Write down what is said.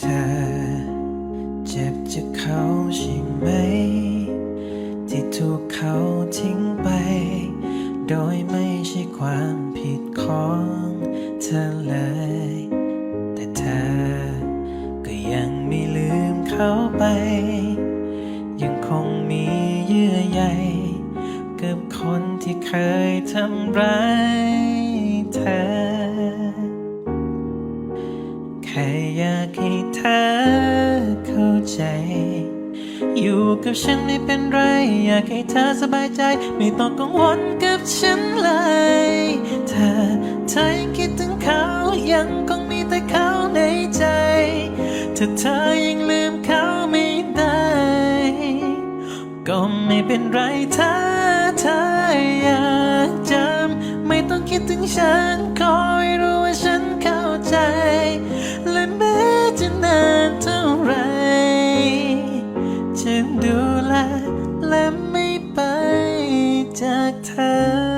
เธอ เจ็บจากเขาใช่ไหม ที่ถูกเขาทิ้งไป โดยไม่ใช่ความผิดของเธอเลย แต่เธอ ก็ยังไม่ลืมเขาไป ยังคงมีเยื่อใยกับคนที่เคยทำร้าย แค่อยากให้เธอเข้าใจ อยู่กับฉันไม่เป็นไร อยากให้เธอสบายใจ ไม่ต้องกังวลกับฉันเลยเธอเธอยังคิดถึงเขายังคงมีแต่เขาในใจถ้าเธอยังลืมเขาไม่ได้ ก็ไม่เป็นไรถ้าเธออยากจำไม่ต้องคิดถึงฉันขอ จะดูแลและไม่ไปจากเธอ